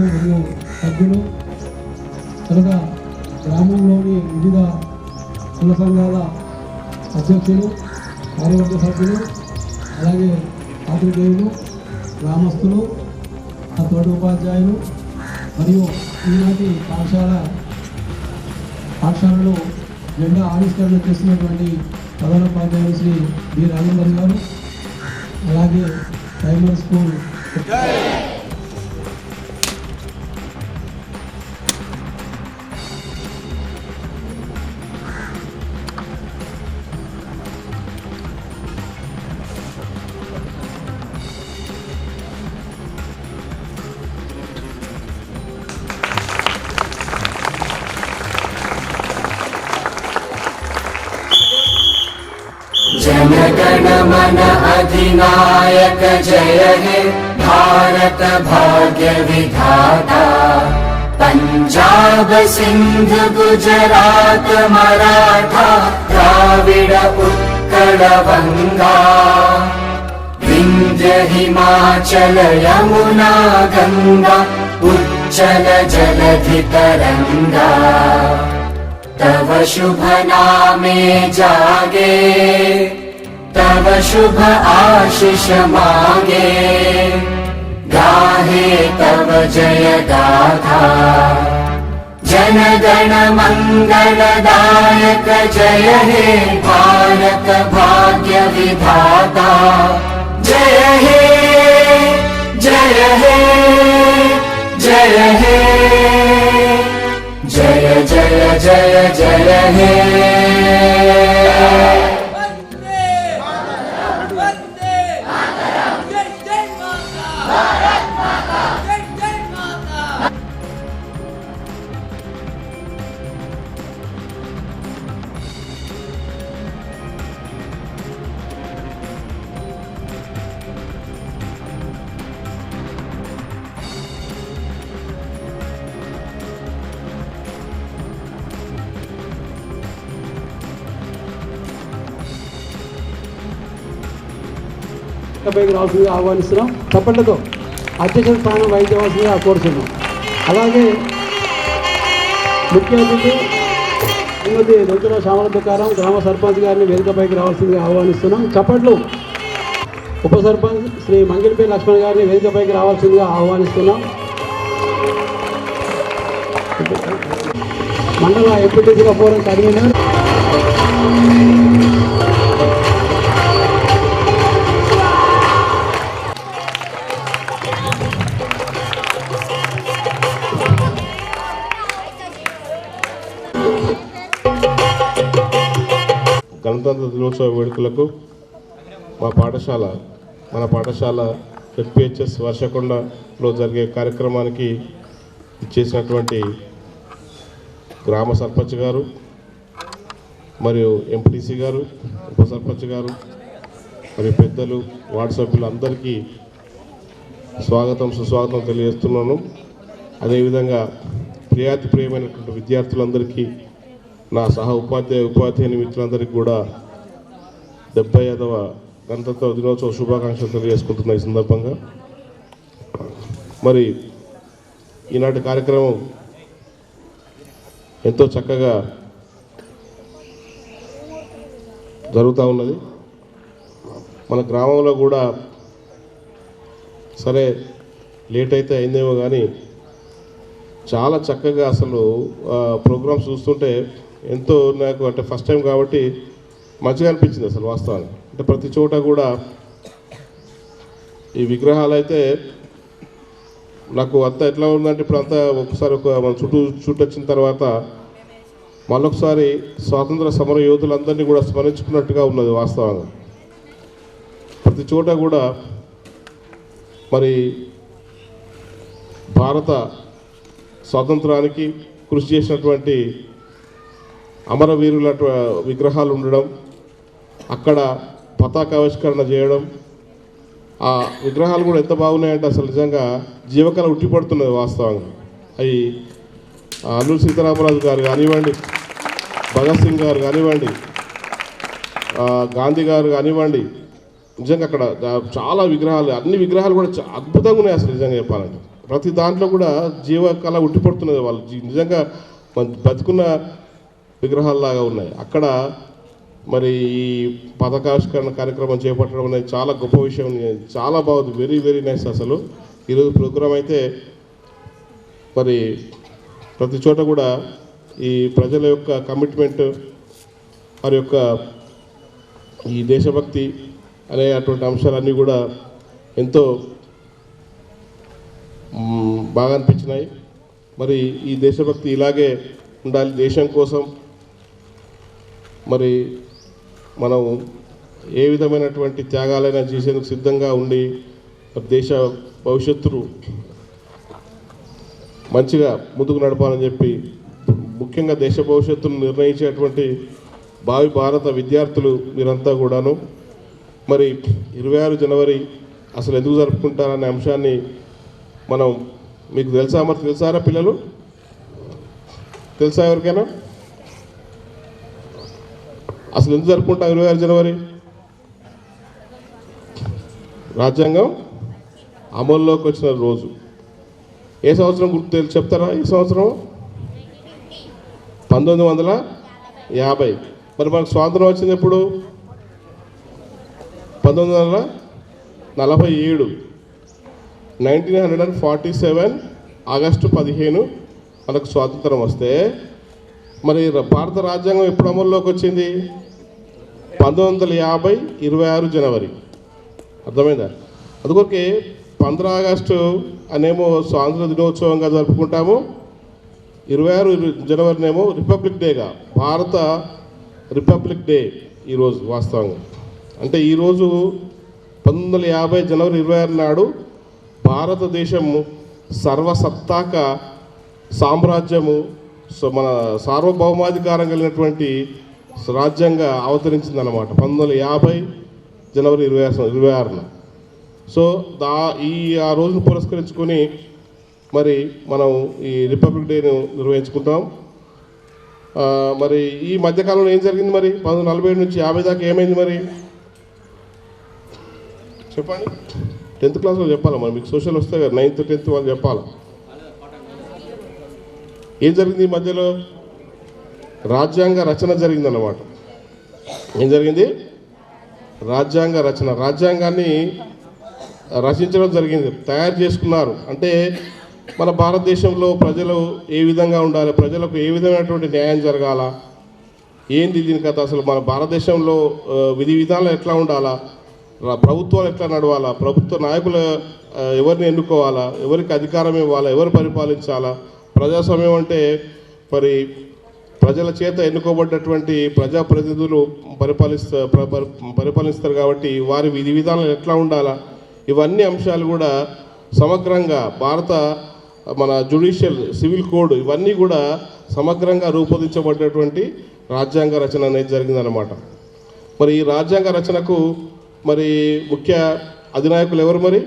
అధ్యక్షులు మరియు సభ్యులు తర్వాత గ్రామంలోని వివిధ కుల సంఘాల అధ్యక్షులు కార్యవర్గ సభ్యులు అలాగే పాత్రికేయులు గ్రామస్తులు ఆ తోటి ఉపాధ్యాయులు మరియు ఈనాటి పాఠశాల పాఠశాలలో జెండా ఆవిష్కరణ చేసినటువంటి ప్రధానోపాధ్యాయులు శ్రీ బి రాజేందర్ గారు అలాగే ప్రైమరీ స్కూల్ जनगण मन अधिनायक जय हे भारत भाग्य विधाता। पञ्जाब सिन्ध गुजरात मराठा द्राविड उत्कल बङ्गा विन्ध्य हिमाचल यमुना गङ्गा उच्चल जलधि तरङ्गा तव शुभ नामे जागे तव शुभ आशिष मागे। गाहे तव जय गाथा जन गण मङ्गलदायक जय हे भारत भाग्य विधाता। जय हे जय हे जय हे जय जय हे పైకి రావాల్సిందిగా ఆహ్వానిస్తున్నాం. చప్పట్లతో అధ్యక్ష స్థానం వహించవలసిందిగా కోరుతున్నాం అలాగే ముఖ్య అతిథి శ్రీమతి దొంతుల శ్యామల ప్రకారం గ్రామ సర్పంచ్ గారిని వేదికపైకి రావాల్సిందిగా ఆహ్వానిస్తున్నాం. చప్పట్లు ఉప సర్పంచ్ శ్రీ మంగిలిపల్లి లక్ష్మణ్ గారిని వేదికపైకి రావాల్సిందిగా ఆహ్వానిస్తున్నాం. మండల ఎంపీటీసీగా పోవడం కన్వీనర్. గణతంత్ర దినోత్సవ వేడుకలకు మా పాఠశాల మన పాఠశాల ఎఫ్పిహెచ్ఎస్ వర్షకొండలో జరిగే కార్యక్రమానికి ఇచ్చేసినటువంటి గ్రామ సర్పంచ్ గారు మరియు ఎంపీటీసీ గారు ఉప సర్పంచ్ గారు మరియు పెద్దలు వార్డు సభ్యులందరికీ స్వాగతం సుస్వాగతం తెలియజేస్తున్నాను. అదేవిధంగా ప్రియాతి ప్రియమైనటువంటి విద్యార్థులందరికీ నా సహ ఉపాధ్యాయ ఉపాధ్యాయుని మిత్రులందరికీ కూడా డెబ్బై ఐదవ గణతంత్ర దినోత్సవ శుభాకాంక్షలు తెలియజేసుకుంటున్న ఈ సందర్భంగా. మరి ఈనాటి కార్యక్రమం ఎంతో చక్కగా జరుగుతూ ఉన్నది. మన గ్రామంలో కూడా సరే లేట్ అయితే అయిందేమో కానీ చాలా చక్కగా అసలు ప్రోగ్రామ్స్ చూస్తుంటే ఎంతో నాకు అంటే ఫస్ట్ టైం కాబట్టి మంచిగా అనిపించింది అసలు వాస్తవానికి. అంటే ప్రతి చోట కూడా ఈ విగ్రహాలు అయితే నాకు అంత ఎట్లా ఉందంటే ఇప్పుడు అంతా ఒకసారి ఒక మన చుట్టూ చుట్టూ వచ్చిన తర్వాత మళ్ళొకసారి స్వాతంత్ర సమర యోధులందరినీ కూడా స్మరించుకున్నట్టుగా ఉన్నది వాస్తవంగా ప్రతి చోట కూడా మరి భారత స్వాతంత్రానికి కృషి చేసినటువంటి అమరవీరుల విగ్రహాలు ఉండడం అక్కడ పతాకావిష్కరణ చేయడం ఆ విగ్రహాలు కూడా ఎంత బాగున్నాయంటే అసలు నిజంగా జీవకళ ఉట్టిపడుతున్నది వాస్తవంగా. అవి అల్లూరు సీతారామరాజు గారు కానివ్వండి భగత్ సింగ్ గారు కానివ్వండి గాంధీ గారు కానివ్వండి నిజంగా అక్కడ చాలా విగ్రహాలు అన్ని విగ్రహాలు కూడా అద్భుతంగా ఉన్నాయి అసలు నిజంగా చెప్పాలంటే. ప్రతి దాంట్లో కూడా జీవకళ ఉట్టిపడుతున్నది వాళ్ళు. నిజంగా బతుకున్న విగ్రహాల్లాగా ఉన్నాయి. అక్కడ మరి ఈ పథకావిష్కరణ కార్యక్రమం చేపట్టడం అనేది చాలా గొప్ప విషయం. చాలా బాగుంది వెరీ వెరీ నైస్ అసలు. ఈరోజు ప్రోగ్రాం అయితే మరి ప్రతి చోట కూడా ఈ ప్రజల యొక్క కమిట్మెంట్ వారి యొక్క ఈ దేశభక్తి అనే అటువంటి అంశాలన్నీ కూడా ఎంతో బాగా అనిపించినాయి. మరి ఈ దేశభక్తి ఇలాగే ఉండాలి. దేశం కోసం మరి మనం ఏ విధమైనటువంటి త్యాగాలైనా చేసేందుకు సిద్ధంగా ఉండి దేశ భవిష్యత్తును మంచిగా ముందుకు నడపాలని చెప్పి ముఖ్యంగా దేశ భవిష్యత్తును నిర్ణయించేటువంటి భావి భారత విద్యార్థులు మీరంతా కూడాను. మరి ఇరవై ఆరు జనవరి అసలు ఎందుకు జరుపుకుంటారనే అంశాన్ని మనం మీకు తెలుసా మరి తెలుసారా పిల్లలు? తెలుసా ఎవరికైనా? అసలు ఎందుకు జరుపుకుంటాం ఇరవై ఆరు జనవరి? రాజ్యాంగం అమల్లోకి వచ్చిన రోజు. ఏ సంవత్సరం గుర్తు చెప్తారా ఈ సంవత్సరం? పంతొమ్మిది వందల యాభై. మరి మనకు స్వాతంత్రం వచ్చింది ఎప్పుడు? పంతొమ్మిది వందల నలభై ఏడు. Nineteen hundred and forty seven August పదిహేను మనకు స్వాతంత్రం వస్తే మరి భారత రాజ్యాంగం ఎప్పుడు అమల్లోకి వచ్చింది? పంతొమ్మిది వందల యాభై ఇరవై ఆరు జనవరి. అర్థమైందా? అందుకొరకే పంద్రా ఆగస్టు అనేమో స్వాతంత్ర దినోత్సవంగా జరుపుకుంటాము. ఇరవై ఆరు జనవరినేమో రిపబ్లిక్ డేగా. భారత రిపబ్లిక్ డే ఈరోజు వాస్తవంగా. అంటే ఈరోజు పంతొమ్మిది వందల యాభై జనవరి ఇరవై ఆరు నాడు భారతదేశము సర్వసత్తాక సామ్రాజ్యము సో మన సార్వభౌమాధికారం కలిగినటువంటి రాజ్యంగా అవతరించిందన్నమాట. పంతొమ్మిది వందల యాభై జనవరి ఇరవై ఆరు ఇరవై ఆరున. సో దా ఈ ఆ రోజును పురస్కరించుకొని మరి మనం ఈ రిపబ్లిక్ డేను నిర్వహించుకుంటాం. మరి ఈ మధ్యకాలంలో ఏం జరిగింది మరి? పంతొమ్మిది నలభై ఏడు నుంచి యాభై దాకా ఏమైంది మరి? చెప్పండి. టెన్త్ క్లాస్లో చెప్పాలి మరి? మీకు సోషల్ వస్తే కదా నైన్త్ టెన్త్ వాళ్ళు చెప్పాలి? ఏం జరిగింది ఈ మధ్యలో? రాజ్యాంగ రచన జరిగిందన్నమాట. ఏం జరిగింది? రాజ్యాంగ రచన రాజ్యాంగాన్ని రచించడం జరిగింది తయారు చేసుకున్నారు. అంటే మన భారతదేశంలో ప్రజలు ఏ విధంగా ఉండాలి ప్రజలకు ఏ విధమైనటువంటి న్యాయం జరగాల? ఏంది దీని కథ? అసలు మన భారతదేశంలో విధి విధానాలు ఎట్లా ఉండాలా? ప్రభుత్వాలు ఎట్లా నడవాలా? ప్రభుత్వ నాయకులు ఎవరిని ఎన్నుకోవాలా? ఎవరికి అధికారం ఇవ్వాలా? ఎవరు పరిపాలించాలా? ప్రజాస్వామ్యం అంటే మరి ప్రజల చేత ఎన్నుకోబడ్డటువంటి ప్రజాప్రతినిధులు పరిపాలిస్తా పరిపాలిస్తారు కాబట్టి వారి విధి విధానాలు ఎట్లా ఉండాలా? ఇవన్నీ అంశాలు కూడా సమగ్రంగా భారత మన జుడిషియల్ సివిల్ కోడ్ ఇవన్నీ కూడా సమగ్రంగా రూపొందించబడ్డటువంటి రాజ్యాంగ రచన అనేది జరిగిందనమాట మరి ఈ రాజ్యాంగ రచనకు మరి ముఖ్య అధినాయకులు ఎవరు మరి?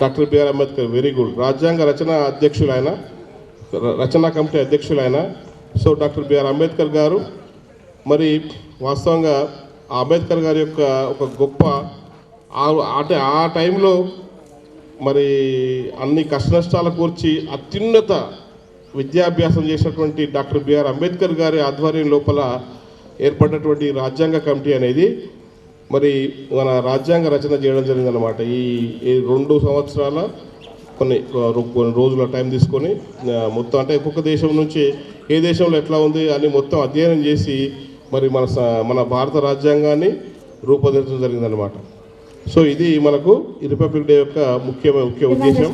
Doctor B R Ambedkar very good రాజ్యాంగ రచన అధ్యక్షులు ఆయన రచనా కమిటీ అధ్యక్షులు ఆయన సో డాక్టర్ బిఆర్ అంబేద్కర్ గారు మరి వాస్తవంగా అంబేద్కర్ గారి యొక్క ఒక గొప్ప ఆ- అంటే ఆ టైంలో మరి అన్ని కష్టనష్టాల కూర్చి అత్యున్నత విద్యాభ్యాసం చేసినటువంటి డాక్టర్ బిఆర్ అంబేద్కర్ గారి ఆధ్వర్యం లోపల ఏర్పడినటువంటి రాజ్యాంగ కమిటీ అనేది మరి మన రాజ్యాంగ రచన చేయడం జరిగిందనమాట ఈ రెండు సంవత్సరాల కొన్ని కొన్ని రోజుల టైం తీసుకొని మొత్తం అంటే ఒక్కొక్క దేశం నుంచి ఏ దేశంలో ఎట్లా ఉంది అని మొత్తం అధ్యయనం చేసి మరి మన మన భారత రాజ్యాంగాన్ని రూపొందించడం జరిగిందనమాట సో ఇది మనకు రిపబ్లిక్ డే యొక్క ముఖ్య ముఖ్య ఉద్దేశం.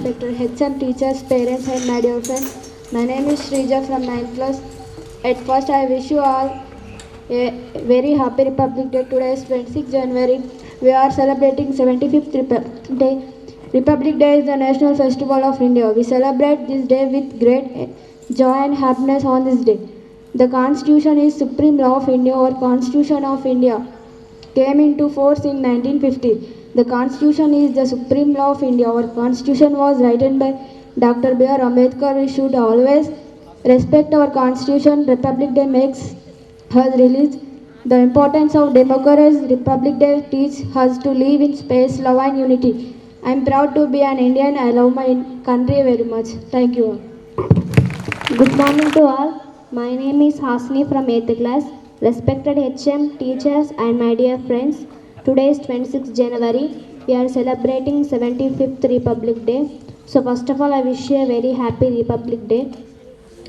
Teachers, parents and my dear friends, my name is Srija from 9th class. At first I wish you all A very happy Republic Day. Today is 26 January. We are celebrating 75th Republic Day. Republic Day is the national festival of India. We celebrate this day with great eh, joy and happiness on this day. The Constitution is supreme law of India or Constitution of India came into force in 1950. The Constitution is the supreme law of India. Our Constitution was written by Dr. B.R. Ambedkar. We should always respect our Constitution. Republic Day makes us realize the importance of democracy. Republic Day teaches us to live in space, love, and unity. I am proud to be an Indian. I love my country very much. Thank you. all. Good morning to all. My name is Hasni from 8th class. Respected HM, teachers, and my dear friends, today is 26th January. We are celebrating 75th Republic Day. So, first of all, I wish you a very happy Republic Day.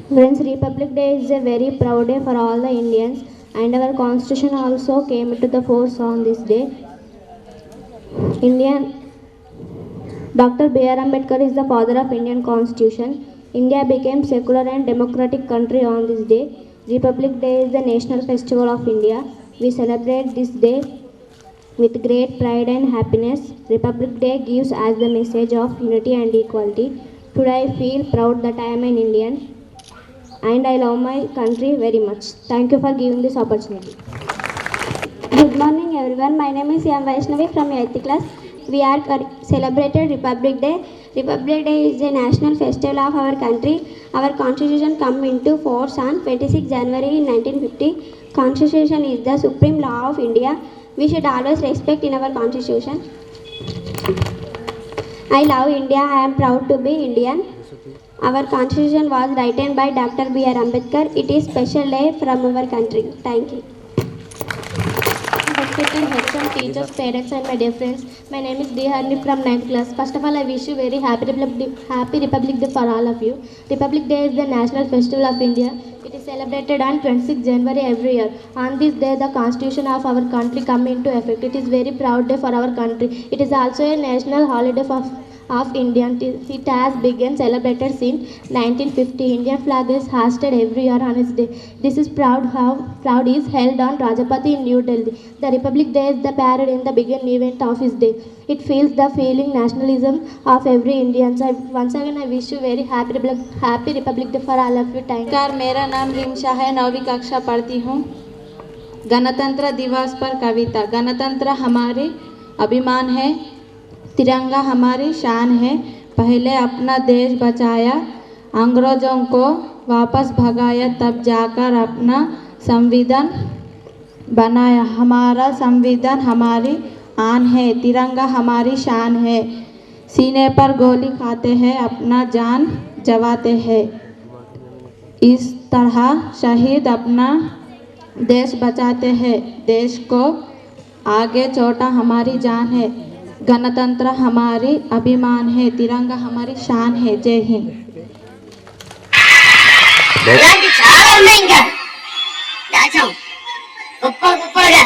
Friends, Republic Day is a very proud day for all the Indians, and our constitution also came into the force on this day. Indian Dr. B.R. Ambedkar is the father of Indian Constitution. India became secular and democratic country on this day. Republic Day is the national festival of India. We celebrate this day with great pride and happiness. Republic Day gives us the message of unity and equality. Today I feel proud that I am an Indian and I love my country very much. Thank you for giving this opportunity. Good morning everyone. My name is Yam Vaishnavi from 8th class. We are celebrated Republic Day. Republic Day is a national festival of our country. Our constitution come into force on 26 January 1950. Constitution is the supreme law of India. We should always respect in our constitution. I love India. I am proud to be Indian. Our constitution was written by Dr. B.R. Ambedkar. It is special day from our country. Thank you. Respected teachers, parents, and my dear friends, my name is Deharni from 9th class. First of all, I wish you very happy Republic, happy Republic Day for all of you. Republic Day is the national festival of India. It is celebrated on 26 January every year. On this day, the constitution of our country come into effect. It is very proud day for our country. It is also a national holiday for of India. It has begun celebrated since 1950. Indian flag is hoisted every year on its day. This is proud how proud is held on Rajapati in New Delhi. The Republic Day is the parade in the beginning event of his day. It feels the feeling nationalism of every Indian. So once again, I wish you very happy Republic, happy Republic Day for all of you. Thank you. नमस्कार मेरा नाम रिमशा है नौवीं कक्षा पढ़ती हूँ गणतंत्र दिवस पर कविता गणतंत्र हमारे अभिमान है तिरंगा हमारी शान है। पहले अपना देश बचाया, अंग्रेज़ों को वापस भगाया, तब जाकर अपना संविधान बनाया। हमारा संविधान हमारी आन है, तिरंगा हमारी शान है। सीने पर गोली खाते हैं, अपना जान जवाते हैं। इस तरह शहीद अपना देश बचाते हैं। देश को आगे छोटा हमारी जान है। गणतंत्र हमारी अभिमान है तिरंगा हमारी शान है जय हिंद ఇలాంటి చాలా ఉన్నాయి ఇంకా దాచాం గొప్ప గొప్పగా